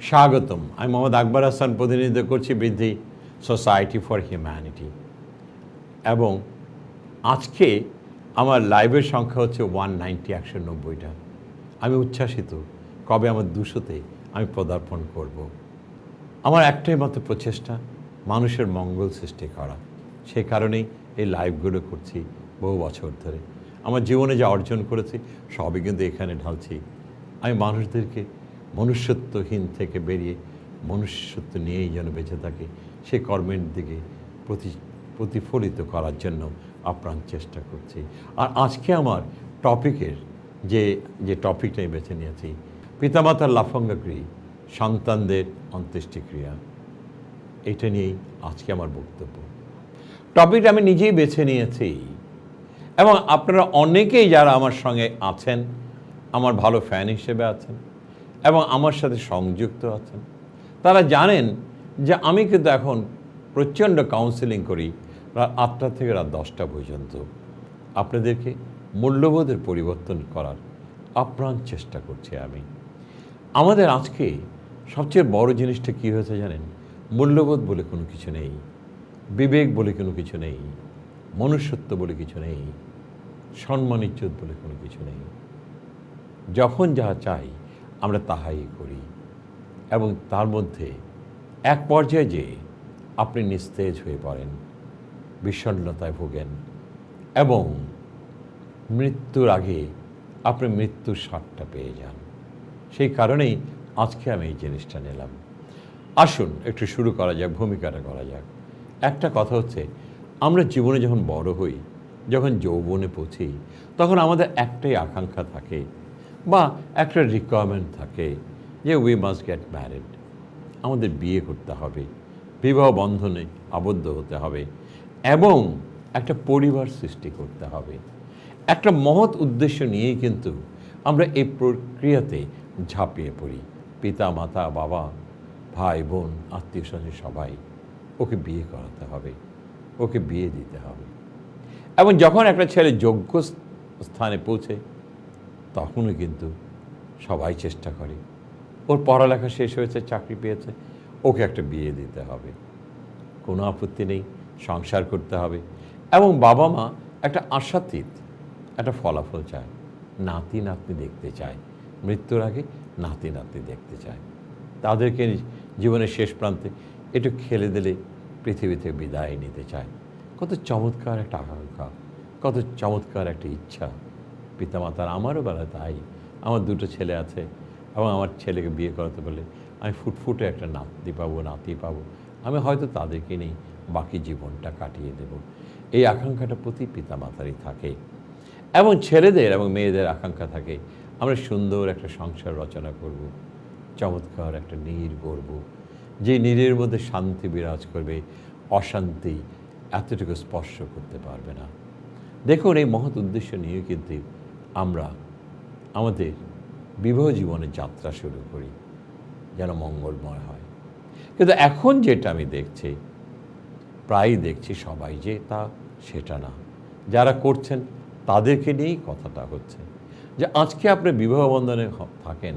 স্বাগতম। আমি মোহাম্মদ আকবর হাসান, প্রতিনিধিত্ব করছি বৃদ্ধি সোসাইটি ফর হিউম্যানিটি এবং আজকে আমার লাইভের সংখ্যা হচ্ছে ওয়ান নাইনটি একশো নব্বইটা। আমি উচ্ছ্বাসিত। কবে আমার দুশোতে আমি পদার্পণ করব। আমার একটাই মাত্র প্রচেষ্টা, মানুষের মঙ্গল সৃষ্টি করা। সেই কারণেই এই লাইভগুলো করছি বহু বছর ধরে। আমার জীবনে যা অর্জন করেছি, সবই কিন্তু এখানে ঢালছি। আমি মানুষদেরকে মনুষ্যত্বহীন থেকে বেরিয়ে মনুষ্যত্ব নিয়েই যেন বেঁচে থাকে, সে কর্মের দিকে প্রতি, প্রতিফলিত করার জন্য আপ্রাণ চেষ্টা করছি। আর আজকে আমার টপিকের যে যে টপিকটা আমি বেছে নিয়েছি, পিতামাতার লাফঙ্গাক্রিয়া, সন্তানদের অন্ত্যেষ্টিক্রিয়া। এটা নিয়েই আজকে আমার বক্তব্য। টপিকটা আমি নিজেই বেছে নিয়েছি। এবং আপনারা অনেকেই যারা আমার সঙ্গে আছেন, আমার ভালো ফ্যান হিসেবে আছেন এবং আমার সাথে সংযুক্ত আছেন। তারা জানেন যে আমি কিন্তু এখন প্রচণ্ড কাউন্সেলিং করি রাত আটটা থেকে রাত দশটা পর্যন্ত। আপনাদেরকে মূল্যবোধের পরিবর্তন করার আপ্রাণ চেষ্টা করছি আমি। আমাদের আজকে সবচেয়ে বড় জিনিসটা কী হয়েছে জানেন? মূল্যবোধ বলে কোনো কিছু নেই, বিবেক বলে কোনো কিছু নেই, মনুষ্যত্ব বলে কিছু নেই, সম্মান বলে কোনো কিছু নেই। যখন যাহা চাই আমরা তাহাই করি। এবং তার মধ্যে এক পর্যায়ে যে আপনি নিস্তেজ হয়ে পড়েন, বিষণ্ণতায় ভোগেন এবং মৃত্যুর আগে আপনি মৃত্যুর স্বাদটা পেয়ে যান। সেই কারণেই আজকে আমি এই জিনিসটা নিলাম। আসুন, একটু শুরু করা যাক, ভূমিকাটা করা যাক। একটা কথা হচ্ছে, আমরা জীবনে যখন বড় হই, যখন যৌবনে পৌঁছি, তখন আমাদের একটাই আকাঙ্ক্ষা থাকে বা একটা রিকোয়ারমেন্ট থাকে যে উই মাস্ট গেট ম্যারিড আমাদের বিয়ে করতে হবে, বিবাহ বন্ধনে আবদ্ধ হতে হবে এবং একটা পরিবার সৃষ্টি করতে হবে। একটা মহৎ উদ্দেশ্য নিয়েই কিন্তু আমরা এই প্রক্রিয়াতে ঝাঁপিয়ে পড়ি। পিতা, মাতা, বাবা, ভাই, বোন, আত্মীয় স্বজন, সবাই, ওকে বিয়ে করাতে হবে, ওকে বিয়ে দিতে হবে। এবং যখন একটা ছেলে যোগ্য স্থানে পৌঁছে তখনও কিন্তু সবাই চেষ্টা করে। ওর পড়ালেখা শেষ হয়েছে, চাকরি পেয়েছে, ওকে একটা বিয়ে দিতে হবে। কোনো আপত্তি নেই, সংসার করতে হবে এবং বাবা মা একটা আশাতীত একটা ফলাফল চায়। নাতি নাতনি দেখতে চায়, মৃত্যুর আগে নাতি নাতনি দেখতে চায়। তাদেরকে জীবনের শেষ প্রান্তে একটু খেলে দিলে পৃথিবী থেকে বিদায় নিতে চায়। কত চমৎকার একটা আকাঙ্ক্ষা, কত চমৎকার একটা ইচ্ছা। পিতামাতার আমারও বেলা তাই। আমার দুটো ছেলে আছে এবং আমার ছেলেকে বিয়ে করাতে বলে আমি ফুটফুটে একটা নাতি পাবো নাতি পাবো। আমি হয়তো তাদেরকে নেই বাকি জীবনটা কাটিয়ে দেব। এই আকাঙ্ক্ষাটা প্রতি পিতামাতারই থাকে। এবং ছেলেদের এবং মেয়েদের আকাঙ্ক্ষা থাকে। আমরা সুন্দর একটা সংসার রচনা করব। চমৎকার একটা নীর গড়ব। যে নীরের মধ্যে শান্তি বিরাজ করবে, অশান্তি এতটুকু স্পর্শ করতে পারবে না। দেখুন, এই মহৎ উদ্দেশ্য নিয়ে কিন্তু আমরা আমাদের বিবাহ জীবনের যাত্রা শুরু করি যেন মঙ্গলময় হয়। কিন্তু এখন যেটা আমি দেখছি, প্রায়ই দেখছি সবাই যে তা সেটা না। যারা করছেন তাদেরকে নিয়েই কথাটা হচ্ছে। যে আজকে আপনি বিবাহ বন্ধনে থাকেন,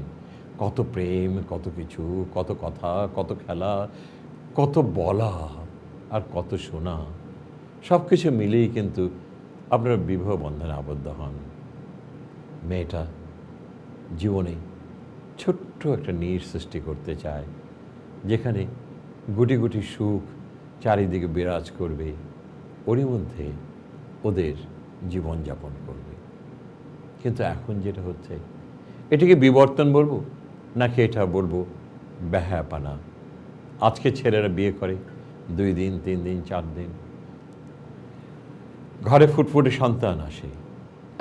কত প্রেম, কত কিছু, কত কথা, কত খেলা, কত বলা আর কত শোনা সব কিছু মিলেই কিন্তু আপনারা বিবাহ বন্ধনে আবদ্ধ হন। মেয়েটা জীবনে ছোট্ট একটা নীর সৃষ্টি করতে চায়, যেখানে গুটি গুটি সুখ চারিদিকে বিরাজ করবে, ওরই মধ্যে ওদের জীবনযাপন করবে। কিন্তু এখন যেটা হচ্ছে এটাকে বিবর্তন বলব, নাকি এটা বলব ব্যাহাপানা আজকে ছেলেরা বিয়ে করে, দুই দিন, তিন দিন, চার দিন। ঘরে ফুটফুটে সন্তান আসে।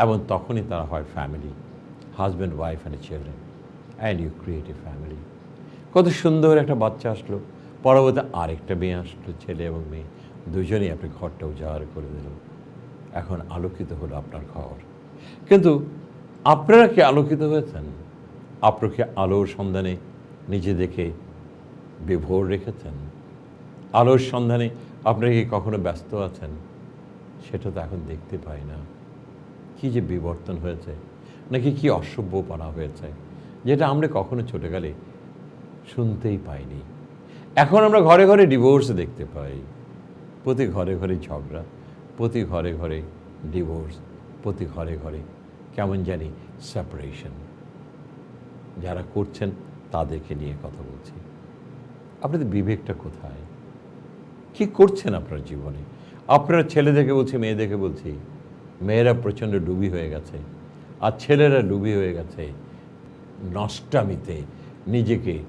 এবং তখনই তারা হয় family husband wife and children and you create a family কত সুন্দর একটা বাচ্চা আসলো। পরবর্তী আরেকটা মেয়ে আসলো, ছেলে এবং মেয়ে। দুজনেই আপনি ঘরটা উজাড় করে দিল। এখন আলোকিত হলো আপনার ঘর। কিন্তু আপনারা কি আলোকিত হয়েছেন? আপনাকে আলোর সন্ধানে নিজে দেখে বিভোর রেখেছেন? আলোর সন্ধানে আপনারা কি কখনো ব্যস্ত আছেন? সেটা তো এখন দেখতে পাই না। কি যে বিবর্তন হয়েছে, নাকি কি অসভ্যপনা হয়েছে, যেটা আমরা কখনো ছোটকালে শুনতেই পাইনি। এখন আমরা ঘরে ঘরে ডিভোর্স দেখতে পাই, প্রতি ঘরে ঘরে ঝগড়া, প্রতি ঘরে ঘরে ডিভোর্স প্রতি ঘরে ঘরে কেমন জানি সেপারেশন যারা করছেন তাদেরকে নিয়ে কথা বলছি। আপনাদের বিবেকটা কোথায়? কি করছেন আপনার জীবনে? আপনার ছেলেদেরকে বলছি মেয়েদেরকে বলছি মেয়েরা প্রচণ্ড ডুবি হয়ে গেছে আর ছেলেরা ডুবি হয়ে গেছে নষ্টামিতে নিজেকে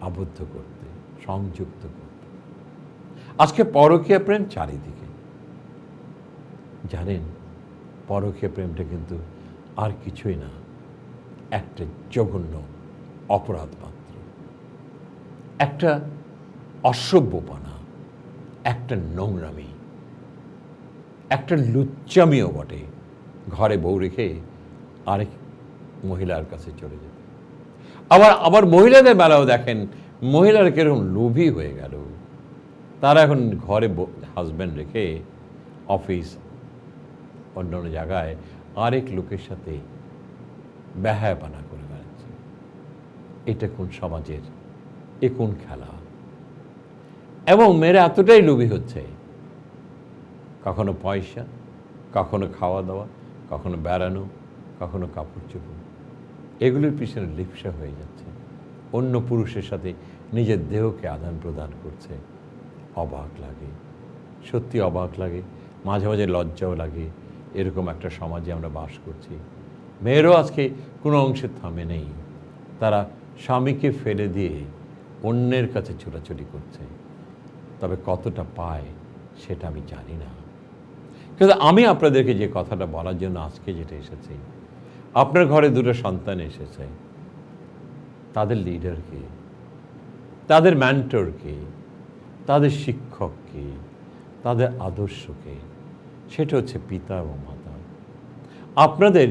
আবদ্ধ করতে, সংযুক্ত করতে। আজকে পরকীয়া প্রেম চারিদিকে। জানেন, পরকীয়া প্রেমটা কিন্তু আর কিছুই না, একটা জঘন্য অপরাধ মাত্র। একটা অসভ্যপনা, একটা নোংরামি একটা লুচ্চামিও বটে। ঘরে বউ রেখে আরেক মহিলার কাছে চলে যেতে। আবার আবার মহিলাদের বেলাও দেখেন, মহিলারা কীরকম লোভী হয়ে গেল। তারা এখন ঘরে হাজব্যান্ড রেখে অফিস অন্য অন্য জায়গায় আরেক লোকের সাথে ব্যাহায়াপানা করে বেড়াচ্ছে। এটা কোন সমাজের? এ কোন খেলা? এবং মেয়েরা এতটাই লোভী হচ্ছে কখনো পয়সা, কখনো খাওয়া দাওয়া কখনো বেড়ানো, কখনো কাপড় চোপড়। এগুলোর পিছনে লিপসা হয়ে যাচ্ছে। অন্য পুরুষের সাথে নিজের দেহকে আদান প্রদান করছে। অবাক লাগে। সত্যি অবাক লাগে। মাঝে মাঝে লজ্জাও লাগে। এরকম একটা সমাজে আমরা বাস করছি। মেয়েরও আজকে কোনো অংশে থামে নেই। তারা স্বামীকে ফেলে দিয়ে অন্যের কাছে ছোটাছুটি করছে। তবে কতটা পায়, সেটা আমি জানি না। কিন্তু আমি আপনাদেরকে যে কথাটা বলার জন্য আজকে যেটা এসেছি, আপনার ঘরে দুটো সন্তান এসেছে। তাদের লিডারকে তাদের ম্যান্টরকে তাদের শিক্ষককে তাদের আদর্শকে সেটা হচ্ছে পিতা এবং মাতা। আপনাদের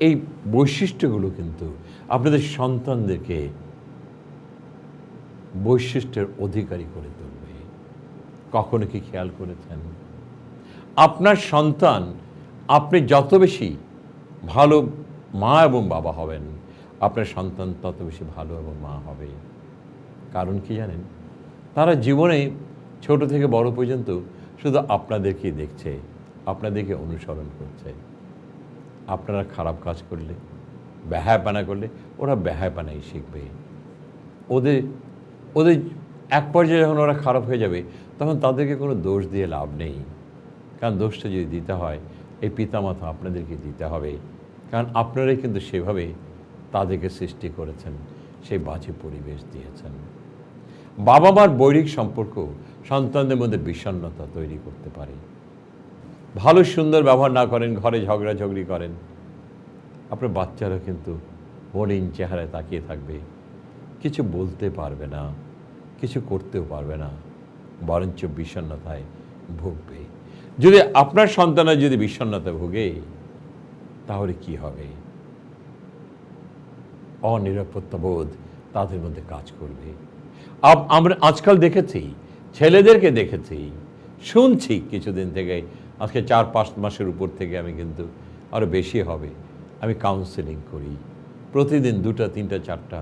এই বৈশিষ্ট্যগুলো কিন্তু আপনাদের সন্তানদেরকে বৈশিষ্ট্যের অধিকারী করে তুলবে। কখনো কি খেয়াল করেছেন? আপনার সন্তান আপনি যত বেশি ভালো মা এবং বাবা হবেন, আপনার সন্তান তত বেশি ভালো এবং মা হবে। কারণ কি জানেন? তারা জীবনে ছোট থেকে বড় পর্যন্ত শুধু আপনাদেরকেই দেখছে, আপনাদেরকে অনুসরণ করছে। আপনারা খারাপ কাজ করলে ব্যাহাপানা করলে ওরা ব্যাহাপানাই শিখবে। ওদের ওদের এক পর্যায়ে যখন ওরা খারাপ হয়ে যাবে, তখন তাদেরকে কোনো দোষ দিয়ে লাভ নেই। কারণ দোষটা যদি দিতে হয়, এই পিতামাতা আপনাদেরকে দিতে হবে। কারণ আপনারাই কিন্তু সেভাবে তাদেরকে সৃষ্টি করেছেন, সেই বাজে পরিবেশ দিয়েছেন। বাবা মার বৈরিক সম্পর্ক সন্তানদের মধ্যে বিষণ্ণতা তৈরি করতে পারে। ভালো, সুন্দর ব্যবহার না করেন, ঘরে ঝগড়াঝগড়ি করেন, আপনার বাচ্চারা কিন্তু মলিন চেহারায় তাকিয়ে থাকবে। কিছু বলতে পারবে না, কিছু করতেও পারবে না, বরঞ্চ বিষণ্ণতায় ভুগবে। যদি আপনার সন্তানরা যদি বিষণ্ণতা ভোগে, তাহলে কি হবে? অনিরাপত্তা বোধ তাদের মধ্যে কাজ করবে। আমরা আজকাল দেখেছি, ছেলেদেরকে দেখেছি, শুনছি কিছুদিন থেকে, আজকে চার পাঁচ মাসের উপর থেকে আমি কিন্তু আরও বেশি হবে। আমি কাউন্সেলিং করি, প্রতিদিন দুটা, তিনটা, চারটা,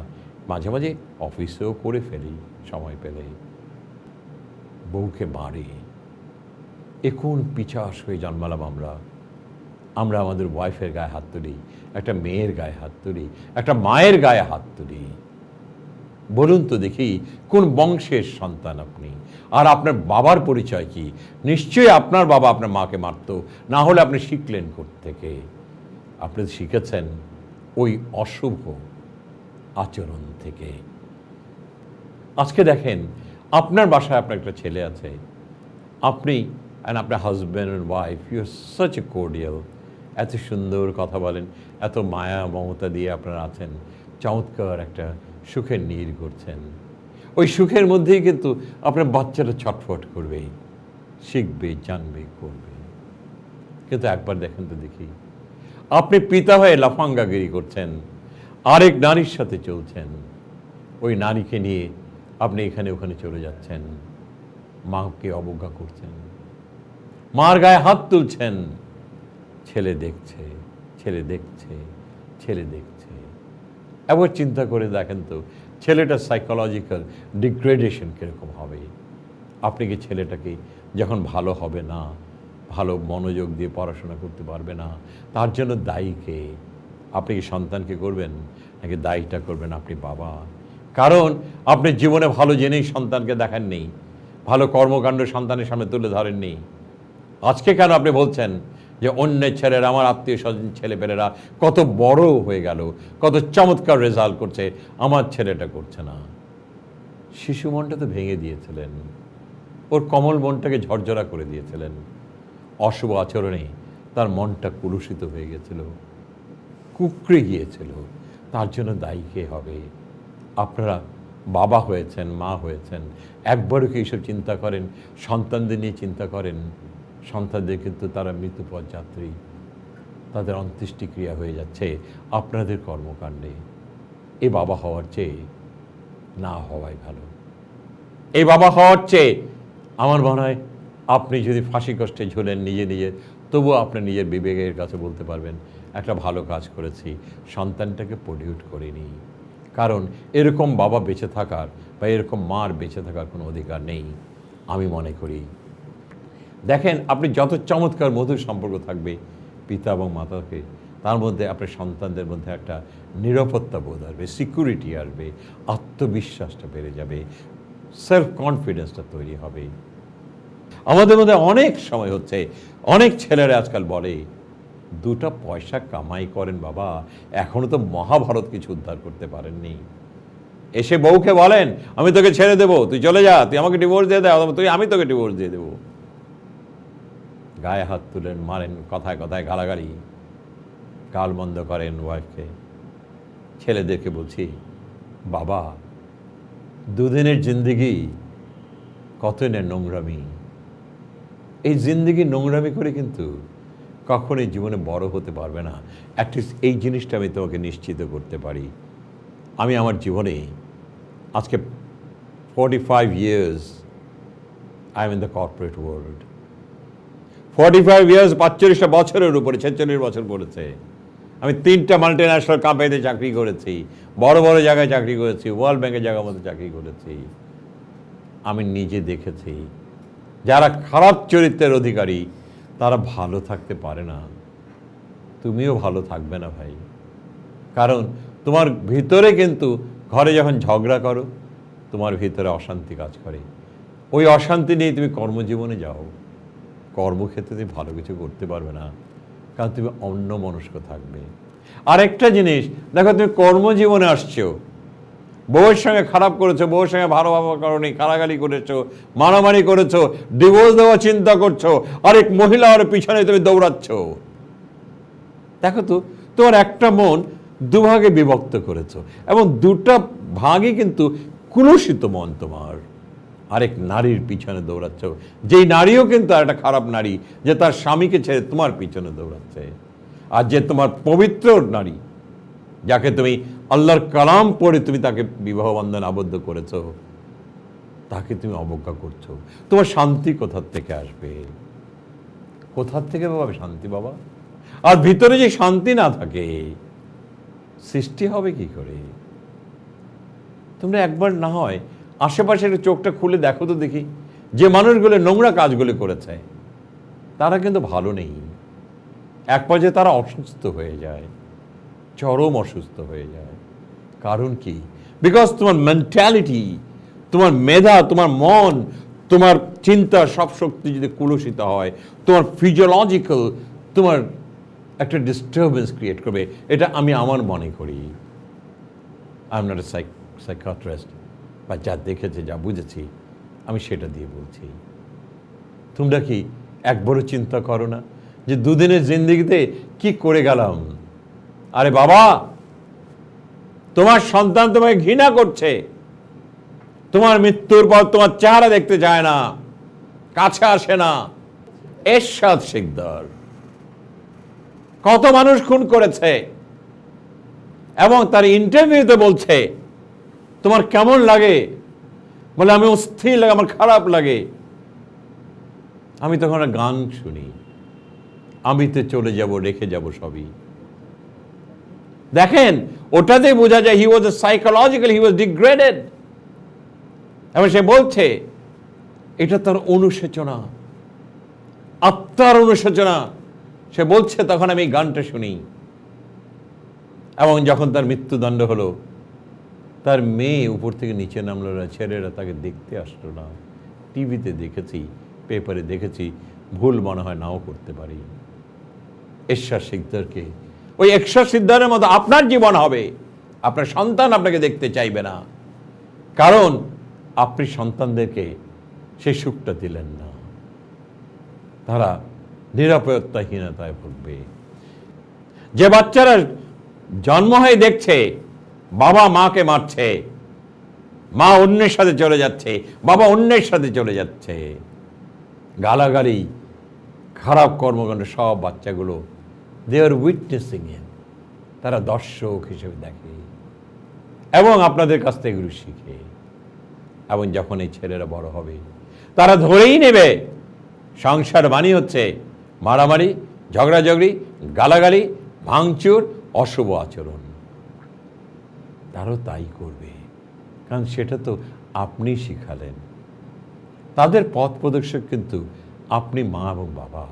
মাঝে মাঝে অফিসেও করে ফেলি সময় পেলে। বউকে মারে এ কোন পিছাস হয়ে জন্মালাম আমরা। আমরা আমাদের ওয়াইফের গায়ে হাত তুলি, একটা মেয়ের গায়ে হাত তুলি, একটা মায়ের গায়ে হাত তুলি। বলুন তো দেখি, কোন বংশের সন্তান আপনি? আর আপনার বাবার পরিচয় কি? নিশ্চয়ই আপনার বাবা আপনার মাকে মারত, না হলে আপনি শিখলেন থেকে আপনি শিখেছেন ওই অশুভ আচরণ থেকে। আজকে দেখেন, আপনার বাসায় আপনার একটা ছেলে আছে। আপনি অ্যান্ড আপনার husband and wife you are such a cordial এত সুন্দর কথা বলেন, এত মায়া মমতা দিয়ে আপনারা আছেন, চমৎকার একটা সুখের নীর করছেন। ওই সুখের মধ্যেই কিন্তু আপনার বাচ্চাটা ছটফট করবে, শিখবে, জানবে, করবে। কিন্তু একবার দেখেন তো দেখি, আপনি পিতা হয়ে লাফাঙ্গাগিরি করছেন, আরেক নারীর সাথে চলছেন, ওই নারীকে নিয়ে আপনি এখানে ওখানে চলে যাচ্ছেন, মাকে অবজ্ঞা করছেন। মার গায়ে হাত তুলছেন। ছেলে দেখছে ছেলে দেখছে ছেলে দেখছে। একবার চিন্তা করে দেখেন তো, ছেলেটার সাইকোলজিক্যাল ডিগ্রেডেশন কীরকম হবে? আপনি কি ছেলেটাকে যখন ভালো হবে না, ভালো মনোযোগ দিয়ে পড়াশোনা করতে পারবে না, তার জন্য দায়ীকে আপনি কি সন্তানকে করবেন নাকি দায়ীটা করবেন আপনি বাবা? কারণ আপনি জীবনে ভালো জেনেই সন্তানকে দেখাননি, ভালো কর্মকাণ্ড সন্তানের সামনে তুলে ধরেননি। আজকে কেন আপনি বলছেন যে অন্যের ছেলেরা, আমার আত্মীয় স্বজন, ছেলেপেলেরা কত বড় হয়ে গেল, কত চমৎকার রেজাল্ট করছে, আমার ছেলেটা করছে না। শিশু মনটা তো ভেঙে দিয়েছিলেন, ওর কমল মনটাকে ঝরঝরা করে দিয়েছিলেন। অশুভ আচরণে তার মনটা কুলুষিত হয়ে গেছিল, কুকড়ে গিয়েছিল, তার জন্য দায়ী কে হবে? আপনারা বাবা হয়েছেন, মা হয়েছেন, একবারও কি এইসব চিন্তা করেন, সন্তানদের নিয়ে চিন্তা করেন? সন্তানদের কিন্তু তারা মৃত্যুপথ যাত্রী তাদের অন্ত্যেষ্টিক্রিয়া হয়ে যাচ্ছে। আপনাদের কর্মকাণ্ডে এ বাবা হওয়ার চেয়ে না হওয়াই ভালো। এই বাবা হওয়ার চেয়ে আমার মনে হয় আপনি যদি ফাঁসি কষ্টে ঝোলেন নিজে নিজে তবুও আপনি নিজের বিবেকের কাছে বলতে পারবেন, একটা ভালো কাজ করেছি, সন্তানটাকে পলিউট করিনি। কারণ এরকম বাবা বেঁচে থাকার বা এরকম মার বেঁচে থাকার কোনো অধিকার নেই, আমি মনে করি। দেখেন, আপনি যত চমৎকার মধুর সম্পর্ক থাকবে পিতা এবং মাতাকে, তার মধ্যে আপনার সন্তানদের মধ্যে একটা নিরাপত্তা বোধ আসবে সিকিউরিটি আসবে, আত্মবিশ্বাসটা বেড়ে যাবে সেলফ কনফিডেন্সটা তৈরি হবে। আমাদের মধ্যে অনেক সময় হচ্ছে, অনেক ছেলেরা আজকাল বলে, দুটো পয়সা কামাই করেন বাবা, এখনও তো মহাভারত কিছু উদ্ধার করতে পারেননি। এসে বউকে বলেন, আমি তোকে ছেড়ে দেবো, তুই চলে যা, তুই আমাকে ডিভোর্স দিয়ে দেয় তুই আমি তোকে ডিভোর্স দিয়ে দেবো। গায়ে হাত তুলেন, মারেন, কথায় কথায় গালাগালি, গাল বন্ধ করেন ওয়াইফকে। ছেলেদেরকে বলছি, বাবা, দুদিনের জিন্দিগি কত না নোংরামি? এই জিন্দিগি নোংরামি করে কিন্তু কখনোই জীবনে বড় হতে পারবে না। অ্যাটলিস্ট এই জিনিসটা আমি তোমাকে নিশ্চিত করতে পারি। আমি আমার জীবনে আজকে forty five years I am in the corporate world forty five years পাঁচচল্লিশটা বছরের উপরে, ছেচল্লিশ বছর পড়েছে। আমি তিনটা মাল্টি ন্যাশনাল কোম্পানিতে চাকরি করেছি, বড় বড় জায়গায় চাকরি করেছি ওয়ার্ল্ড ব্যাংকের জায়গার মধ্যে চাকরি করেছি। আমি নিজে দেখেছি, যারা খারাপ চরিত্রের অধিকারী, তারা ভালো থাকতে পারে না। তুমিও ভালো থাকবে না ভাই। কারণ তোমার ভিতরে কিন্তু ঘরে যখন ঝগড়া করো, তোমার ভিতরে অশান্তি কাজ করে। ওই অশান্তি নিয়ে তুমি কর্মজীবনে যাও। কর্মক্ষেত্রে তুমি ভালো কিছু করতে পারবে না। কারণ তুমি অন্য মনস্ক থাকবে। আরেকটা জিনিস, দেখো তুমি কর্মজীবনে আসছো। বউয়ের সঙ্গে খারাপ করেছ, বউয়ের সঙ্গে ভালো ব্যবহার করনি কারাগালি করেছ, মারামারি করেছ, ডিভোর্স দেওয়া চিন্তা করছ, আরেক মহিলা আর পিছনে তুমি দৌড়াচ্ছ। দেখো তো, তোমার একটা মন দুভাগে বিভক্ত করেছ এবং দুটা ভাগই কিন্তু কুলুষিত মন তোমার। আরেক নারীর পিছনে দৌড়াচ্ছ। যেই নারীও কিন্তু আর একটা খারাপ নারী, যে তার স্বামীকে ছেড়ে তোমার পিছনে দৌড়াচ্ছে। আর যে তোমার পবিত্র নারী, যাকে তুমি আল্লাহর কালাম পড়ে তুমি তাকে বিবাহ বন্ধন আবদ্ধ করেছ, তাকে তুমি অবজ্ঞা করছ। তোমার শান্তি কোথার থেকে আসবে? কোথার থেকে পাবে শান্তি বাবা? আর ভিতরে যে শান্তি না থাকে, সৃষ্টি হবে কি করে? তোমরা একবার না হয় আশেপাশের চোখটা খুলে দেখো তো দেখি। যে মানুষগুলো নোংরা কাজগুলো করেছে, তারা কিন্তু ভালো নেই। এক পর্যায়ে তারা অসুস্থ হয়ে যায়, চরম অসুস্থ হয়ে যায়। কারণ কি? বিকজ তোমার মেন্টালিটি তোমার মেধা, তোমার মন, তোমার চিন্তা, সব শক্তি যদি কুলুষিত হয়, তোমার ফিজিওলজিক্যাল তোমার একটা ডিস্টারবেন্স ক্রিয়েট করবে। এটা আমি আমার মনে করি। I am not a psychiatrist বা যা দেখেছে, যা বুঝেছি, আমি সেটা দিয়ে বলছি। তোমরা কি একবারও চিন্তা করো না যে দুদিনের জিন্দিগিতে কি করে গেলাম? আরে বাবা, তোমার সন্তান তোমাকে ঘৃণা করছে। তোমার মৃত্যুর পর তোমার চেহারা দেখতে চায় না, কাছে আসে না। এরশাদ শিকদার, কত মানুষ খুন করেছে এবং তার ইন্টারভিউতে বলছে তোমার কেমন লাগে? বলে, আমি অস্থির লাগে, আমার খারাপ লাগে। আমি তখন একটা গান শুনি। আমি তো চলে যাব, রেখে যাব সবই। দেখেন, ওটাতে বোঝা যায় হি ওয়াজ সাইকোলজিক্যাল হি ওয়াজ ডিগ্রেডেড এবং সে বলছে, এটা তার অনুশোচনা। আত্মার অনুশোচনা। সে বলছে, তখন আমি গানটা শুনি। এবং যখন তার মৃত্যুদণ্ড হলো তার মেয়ে উপর থেকে নিচে নামলো না, ছেলেরা তাকে দেখতে আসলো না। টিভিতে দেখেছি, পেপারে দেখেছি, ভুল মনে হয় নাও করতে পারি। ঈশ্বর সিদ্ধারকে ওই ঈশ্বর সিদ্ধারের মতো আপনার জীবন হবে। আপনার সন্তান আপনাকে দেখতে চাইবে না। কারণ আপনি সন্তানদেরকে সেই সুখটা দিলেন না। তারা নিরাপত্তাহীনতায় ভুগবে। যে বাচ্চারা জন্ম হয়ে দেখছে বাবা মাকে মারছে। মা অন্যের সাথে চলে যাচ্ছে। বাবা অন্যের সাথে চলে যাচ্ছে। গালাগালি, খারাপ কর্মকাণ্ড, সব বাচ্চাগুলো দে আর উইটনেসিং এ তারা দর্শক হিসেবে দেখে। এবং আপনাদের কাছ থেকে এগুলো শিখে। এবং যখন এই ছেলেরা বড় হবে, তারা ধরেই নেবে। সংসার মানি হচ্ছে মারামারি, ঝগড়াঝগড়ি, গালাগালি, ভাঙচুর, অশুভ আচরণ। তারও তাই করবে। কারণ সেটা তো আপনি শিখালেন। তাদের পথ প্রদর্শক কিন্তু আপনি মা এবং বাবা।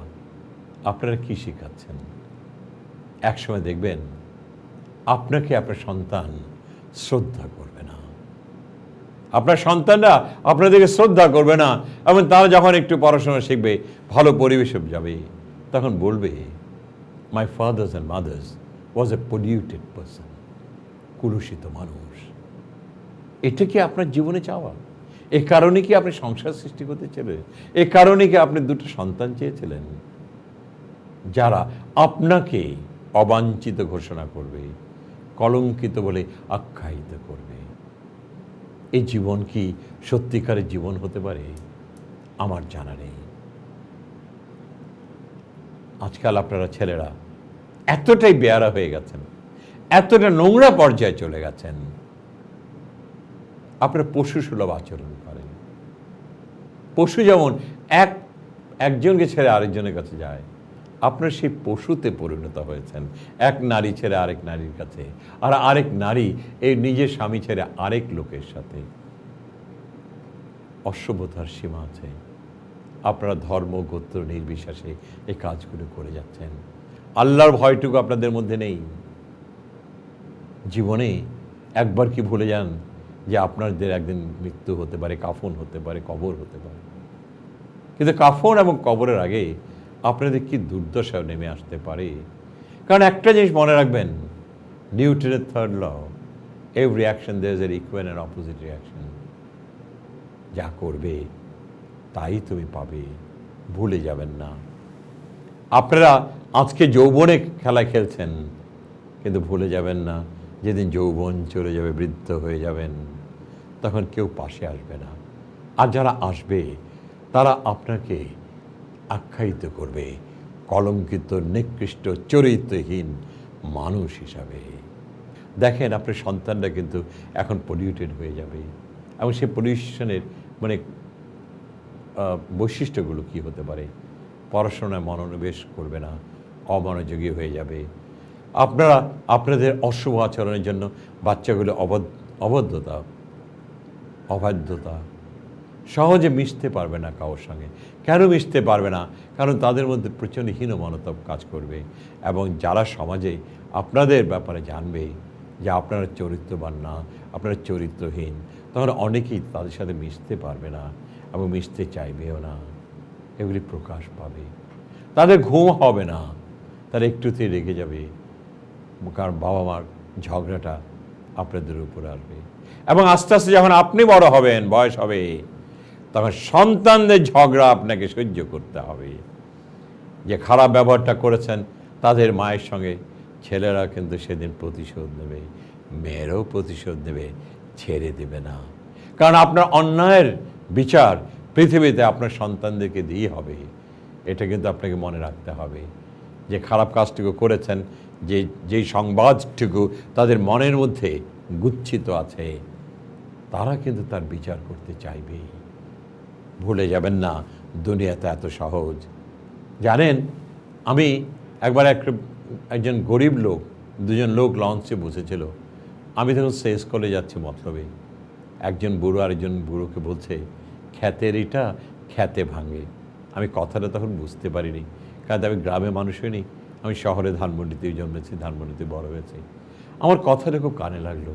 আপনারা কি শিখাচ্ছেন? একসময় দেখবেন আপনাকে আপনার সন্তান শ্রদ্ধা করবে না। আপনার সন্তানরা আপনাদেরকে শ্রদ্ধা করবে না। এবং তারা যখন একটু পড়াশোনা শিখবে, ভালো পরিবেশে যাবে, তখন বলবে my fathers and mothers was a polluted person কুলুষিত মানুষ। এটা কি আপনার জীবনে চাওয়া? এ কারণে কি আপনি সংসার সৃষ্টি করতে চেলেন এ কারণে কি আপনি দুটো সন্তান চেয়েছিলেন? যারা আপনাকে অবাঞ্ছিত ঘোষণা করবে, কলঙ্কিত বলে আখ্যায়িত করবে। এই জীবন কি সত্যিকারের জীবন হতে পারে? আমার জানা নেই। আজকাল আপনারা ছেলেরা এতটাই বেয়ারা হয়ে গেছেন। এতটা নোংরা পর্যায়ে চলে গেছেন। আপনারা পশু সুলভ আচরণ করেন। পশু যেমন এক, একজনকে ছেড়ে আরেকজনের কাছে যায়, আপনার সেই পশুতে পরিণত হয়েছেন। এক নারী ছেড়ে আরেক নারীর কাছে, আর আরেক নারী এই নিজের স্বামী ছেড়ে আরেক লোকের সাথে। অসভ্যতার সীমা আছে। আপনারা ধর্ম, গোত্র নির্বিশ্বাসে এই কাজগুলো করে যাচ্ছেন। আল্লাহর ভয়টুকু আপনাদের মধ্যে নেই। জীবনে একবার কি ভুলে যান যে আপনাদের একদিন মৃত্যু হতে পারে, কাফন হতে পারে, কবর হতে পারে। কিন্তু কাফন এবং কবরের আগে আপনাদের কি দুর্দশা নেমে আসতে পারে? কারণ একটা জিনিস মনে রাখবেন, নিউটনের third law every action there are equal and opposite reaction যা করবে, তাই তুমি পাবে, ভুলে যাবেন না। আপনারা আজকে যৌবনে খেলা খেলছেন, কিন্তু ভুলে যাবেন না। যেদিন যৌবন চলে যাবে, বৃদ্ধ হয়ে যাবেন, তখন কেউ পাশে আসবে না। আর যারা আসবে, তারা আপনাকে আখ্যায়িত করবে, কলঙ্কিত, নিকৃষ্ট, চরিত্রহীন মানুষ হিসাবে। দেখেন, আপনার সন্তানরা কিন্তু এখন পলিউটেড হয়ে যাবে। এবং সে পলিউশনের মানে বৈশিষ্ট্যগুলো কি হতে পারে? পড়াশোনায় মনোনিবেশ করবে না, অমনোযোগী হয়ে যাবে। আপনারা আপনাদের অশুভ আচরণের জন্য বাচ্চাগুলো অবদ্ধতা, অবাধ্যতা সহজে মিশতে পারবে না কারোর সঙ্গে। কেন মিশতে পারবে না? কারণ তাদের মধ্যে প্রচণ্ড হীন মনোতপ কাজ করবে এবং যারা সমাজে আপনাদের ব্যাপারে জানবে যে আপনারা চরিত্রবান না, আপনারা চরিত্রহীন, তখন অনেকেই তাদের সাথে মিশতে পারবে না এবং মিশতে চাইবেও না। এগুলি প্রকাশ পাবে। তাদের ঘুম হবে না। তারা একটুতেই রেগে যাবে। কারণ বাবা মার ঝগড়াটা আপনাদের উপর আসবে এবং আস্তে আস্তে যখন আপনি বড় হবেন, বয়স হবে, তখন সন্তানদের ঝগড়া আপনাকে সহ্য করতে হবে। যে খারাপ ব্যবহারটা করেছেন, তাদের মায়ের সঙ্গে ছেলেরা কিন্তু সেদিন প্রতিশোধ নেবে, মেয়েরাও প্রতিশোধ নেবে, ছেড়ে দেবে না। কারণ আপনার অন্যায়ের বিচার পৃথিবীতে আপনার সন্তানদেরকে দিয়ে হবে। এটা কিন্তু আপনাকে মনে রাখতে হবে। যে খারাপ কাজটুকু করেছেন যে যেই সংবাদটুকু তাদের মনের মধ্যে গুচ্ছিত আছে, তারা কিন্তু তার বিচার করতে চাইবেই ভুলে যাবেন না, দুনিয়াতে এত সহজ। জানেন, আমি একবার এক, একজন গরিব লোক, দুজন লোক লঞ্চে বসেছিল। আমি তখন শেষ করে যাচ্ছি মতলবে। একজন বুড়ো আরেকজন বুড়োকে বলছে খ্যাতের এটা খ্যাতে ভাঙে। আমি কথাটা তখন বুঝতে পারিনি, কারণ আমি গ্রামে মানুষ হইনি। আমি শহরে ধানমন্ডিতেই জন্মেছি, ধানমন্ডিতে বড় হয়েছি। আমার কথাটা খুব কানে লাগল।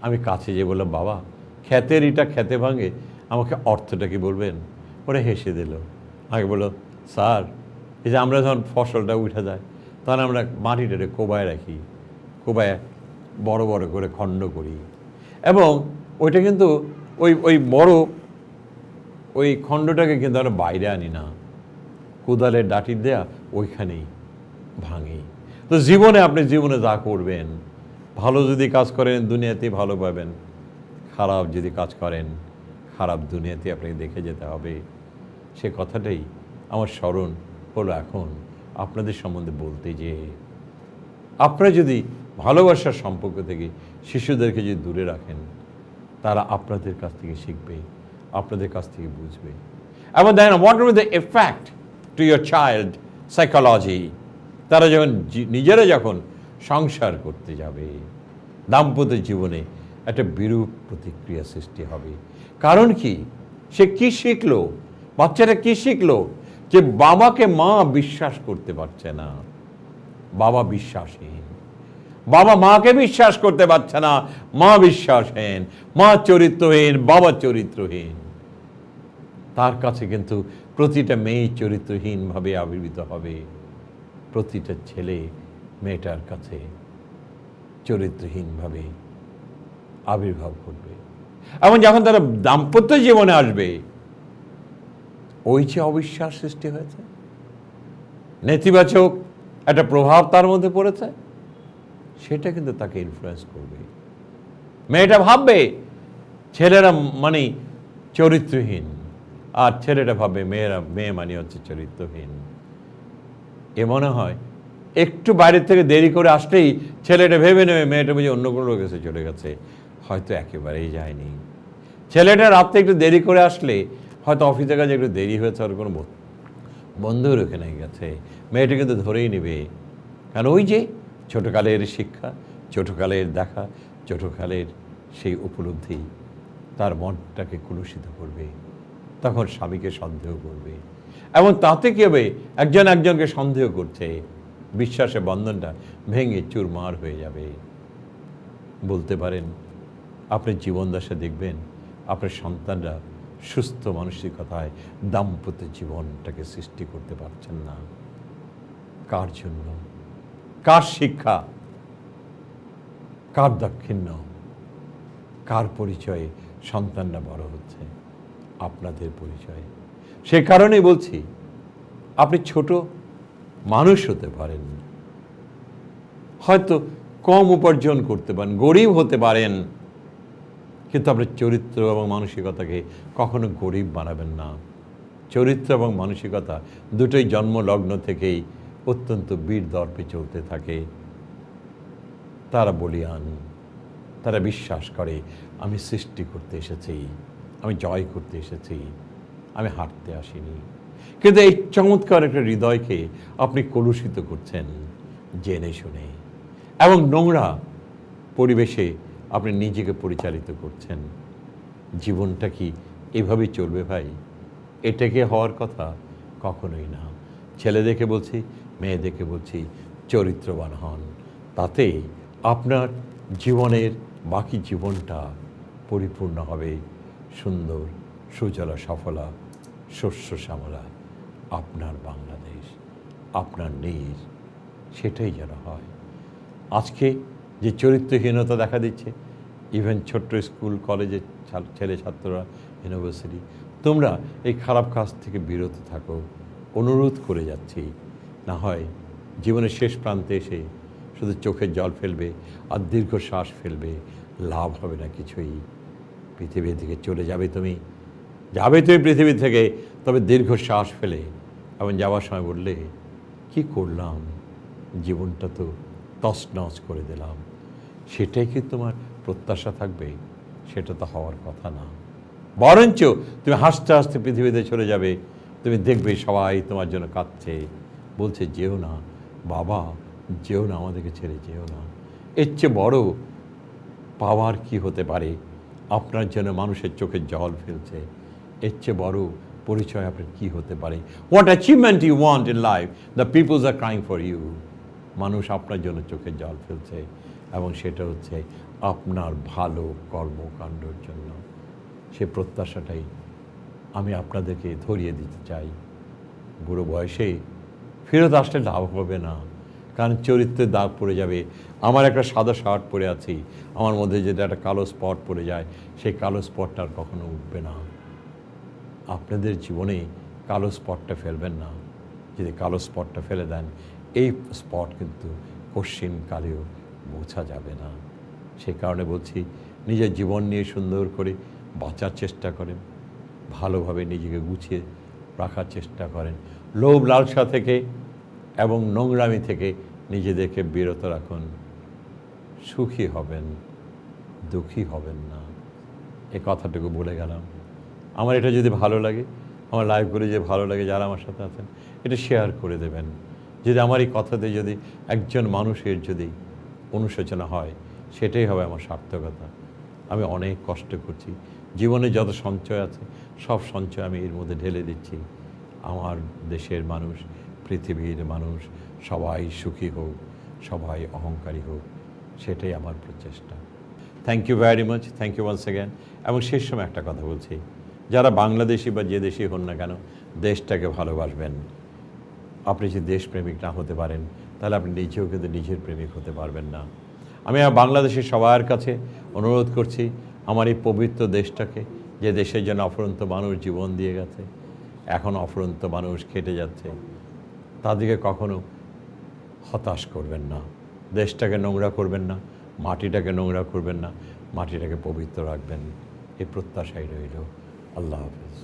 আমি কাছে যেয়ে বললাম, বাবা খ্যাতের ইটা খেতে ভাঙে, আমাকে অর্থটা কি বলবেন? ওরা হেসে দিল। আমাকে বলল, স্যার, এই যে আমরা যখন ফসলটা উঠে যায়, তখন আমরা মাটিটারে কোবায় রাখি। কোবায় বড় বড় করে খণ্ড করি। এবং ওইটা কিন্তু ওই ওই বড়, ওই খণ্ডটাকে কিন্তু আমরা বাইরে আনি না। কোদালের ডাটি দেয়া ওইখানেই। ভাঙি। তো জীবনে আপনি জীবনে যা করবেন, ভালো যদি কাজ করেন, দুনিয়াতে ভালো পাবেন। খারাপ যদি কাজ করেন, খারাপ দুনিয়াতে আপনাকে দেখে যেতে হবে। সে কথাটাই আমার স্মরণ হলো এখন আপনাদের সম্বন্ধে বলতে যে, আপনারা যদি ভালোবাসার সম্পর্ক থেকে শিশুদেরকে যদি দূরে রাখেন, তারা আপনাদের কাছ থেকে শিখবে, আপনাদের কাছ থেকে বুঝবে। এবং then what will the effect to your child psychology তারা যখন নিজেরা যখন সংসার করতে যাবে দাম্পত্য জীবনে একটা বিরূপ প্রতিক্রিয়া সৃষ্টি হবে। কারণ কি? সে কি শিখলো? বাচ্চাটা কি শিখলো? যে বাবাকে মা বিশ্বাস করতে পারছে না। বাবা বিশ্বাসহীন। বাবা মাকে বিশ্বাস করতে পারছে না। মা বিশ্বাসহীন। মা চরিত্রহীন, বাবা চরিত্রহীন। তার কাছে কিন্তু প্রতিটা মেয়ে চরিত্রহীনভাবে আবির্ভূত হবে। প্রতিটা ছেলে মেয়েটার কাছে চরিত্রহীনভাবে আবির্ভাব করবে এবং যখন তারা দাম্পত্য জীবনে আসবে, ওই যে অবিশ্বাস সৃষ্টি হয়েছে, নেতিবাচক একটা প্রভাব তার মধ্যে পড়েছে, সেটা কিন্তু তাকে ইনফ্লুয়েন্স করবে। মেয়েটা ভাববে, ছেলেরা মানে চরিত্রহীন, আর ছেলেটা ভাববে, মেয়েরা, মেয়ে মানে হচ্ছে চরিত্রহীন। এ মনে হয়। একটু বাইরের থেকে দেরি করে আসলেই ছেলেটা ভেবে নেবে মেয়েটা বুঝে অন্য কোনো এসে চলে গেছে। হয়তো একেবারেই যায়নি। ছেলেটা রাত্রে একটু দেরি করে আসলে হয়তো অফিসের কাছে একটু দেরি হয়েছে আর কোনো বন্ধু- বন্ধুর ওখানে গেছে। মেয়েটা কিন্তু ধরেই নেবে। কারণ ওই যে ছোটোকালের শিক্ষা, ছোটোকালের দেখা, ছোটোকালের সেই উপলব্ধি, তার মনটাকে কুলুষিত করবে। তখন স্বামীকে সন্দেহ করবে। এবং তাতে কী হবে? একজন একজনকে সন্দেহ করছে। বিশ্বাসের বন্ধনটা ভেঙে চুরমার হয়ে যাবে। বলতে পারেন, আপনি জীবন দশা দেখবেন, আপনার সন্তানরা সুস্থ মানসিকতায় দাম্পত্য জীবনটাকে সৃষ্টি করতে পারছেন না। কার জন্য? কার শিক্ষা? কার দাক্ষিণ্য? কার পরিচয়ে সন্তানরা বড় হচ্ছে? আপনাদের পরিচয়ে। সে কারণেই বলছি, আপনি ছোট মানুষ হতে পারেন। হয়তো কম উপার্জন করতে পারেন, গরিব হতে পারেন, কিন্তু আপনার চরিত্র এবং মানসিকতাকে কখনো গরিব বানাবেন না। চরিত্র এবং মানসিকতা দুটোই জন্মলগ্ন থেকেই অত্যন্ত বীর দর্পে চলতে থাকে। তারা বলিয়ান, তারা বিশ্বাস করে, আমি সৃষ্টি করতে এসেছি, আমি জয় করতে এসেছি। আমি হাঁটতে আসিনি। কিন্তু এই চমৎকার একটা হৃদয়কে আপনি কলুষিত করছেন জেনে শুনে। এবং নোংরা পরিবেশে আপনি নিজেকে পরিচালিত করছেন। জীবনটা কি এভাবে চলবে ভাই? এটাকে হওয়ার কথা? কখনোই না। ছেলে দেখে বলছি, মেয়ে দেখে বলছি, চরিত্রবান হন। তাতে আপনার জীবনের বাকি জীবনটা পরিপূর্ণ হবে। সুন্দর, সুজলা, সফলা শস্য শ্যামলা, আপনার বাংলাদেশ, আপনার নীর সেটাই যেন হয়। আজকে যে চরিত্রহীনতা দেখা দিচ্ছে ইভেন ছোট্ট স্কুল, কলেজের ছেলে ছাত্ররা ইউনিভার্সিটি তোমরা এই খারাপ কাজ থেকে বিরত থাকো, অনুরোধ করে যাচ্ছি। না হয় জীবনের শেষ প্রান্তে এসে শুধু চোখের জল ফেলবে আর দীর্ঘ শ্বাস ফেলবে, লাভ হবে না কিছুই। পৃথিবী থেকে চলে যাবে তুমি। যাবে তুমি পৃথিবী থেকে, তবে দীর্ঘ শ্বাস ফেলে। এবং যাওয়ার সময় বললে, কি করলাম? জীবনটা তো তছনছ করে দিলাম। সেটাই কি তোমার প্রত্যাশা থাকবে? সেটা তো হওয়ার কথা না। বরঞ্চ তুমি হাসতে হাসতে পৃথিবীতে চলে যাবে। তুমি দেখবে সবাই তোমার জন্য কাঁদছে। বলছে, যেও না, বাবা, যেও না, আমাদেরকে ছেড়ে যেও না। এর চেয়ে বড় পাওয়ার কি হতে পারে? আপনার জন্য মানুষের চোখে জল ফেলছে। এর চেয়ে বড় পরিচয় আপনার কি হতে পারে? What achievement you want in life the peoples are crying for you মানুষ আপনার জন্য চোখে জল ফেলছে এবং সেটা হচ্ছে আপনার ভালো কর্মকাণ্ডর জন্য। সে প্রত্যাশাটাই আমি আপনাদেরকে ধরিয়ে দিতে চাই। বুড়ো বয়সে ফেরত আসলে লাভ হবে না, কারণ চরিত্রের দাগ পড়ে যাবে। আমার একটা সাদা শার্ট পরে আছি, আমার মধ্যে যদি একটা কালো স্পট পড়ে যায়, সেই কালো স্পটটা আর কখনো উঠবে না। আপনাদের জীবনে কালো স্পটটা ফেলবেন না। যদি কালো স্পটটা ফেলে দেন, এই স্পট কিন্তু কশ্চিন কালেও বোঝা যাবে না। সে কারণে বলছি, নিজের জীবন নিয়ে সুন্দর করে বাঁচার চেষ্টা করেন। ভালোভাবে নিজেকে গুছিয়ে রাখার চেষ্টা করেন। লোভ, লালসা থেকে এবং নোংরামি থেকে নিজেদেরকে বিরত রাখুন। সুখী হবেন, দুঃখী হবেন না। এ কথাটুকু বলে গেলাম। আমার এটা যদি ভালো লাগে, আমার করে যে ভালো লাগে, যারা আমার সাথে আছেন, এটা শেয়ার করে দেবেন। যদি আমার এই কথাতে যদি একজন মানুষের যদি অনুশোচনা হয়, সেটাই হবে আমার সার্থকতা। আমি অনেক কষ্ট করছি। জীবনে যত সঞ্চয় আছে, সব সঞ্চয় আমি এর মধ্যে ঢেলে দিচ্ছি। আমার দেশের মানুষ, পৃথিবীর মানুষ, সবাই সুখী হোক, সবাই অহংকারী হোক, সেটাই আমার প্রচেষ্টা। Thank you very much thank you once again এবং শেষ সময় একটা কথা বলছি। যারা বাংলাদেশি বা যে দেশি হন না কেন, দেশটাকে ভালোবাসবেন। আপনি যদি দেশপ্রেমিক না হতে পারেন, তাহলে আপনি নিজেও কিন্তু নিজের প্রেমিক হতে পারবেন না। আমি আমার বাংলাদেশের সবার কাছে অনুরোধ করছি, আমার এই পবিত্র দেশটাকে, যে দেশের জন্য অফুরন্ত মানুষ জীবন দিয়ে গেছে, এখন অফুরন্ত মানুষ খেটে যাচ্ছে, তাদেরকে কখনো হতাশ করবেন না। দেশটাকে নোংরা করবেন না, মাটিটাকে নোংরা করবেন না, মাটিটাকে পবিত্র রাখবেন। এই প্রত্যাশাই রইল। আল্লাহ হাফেজ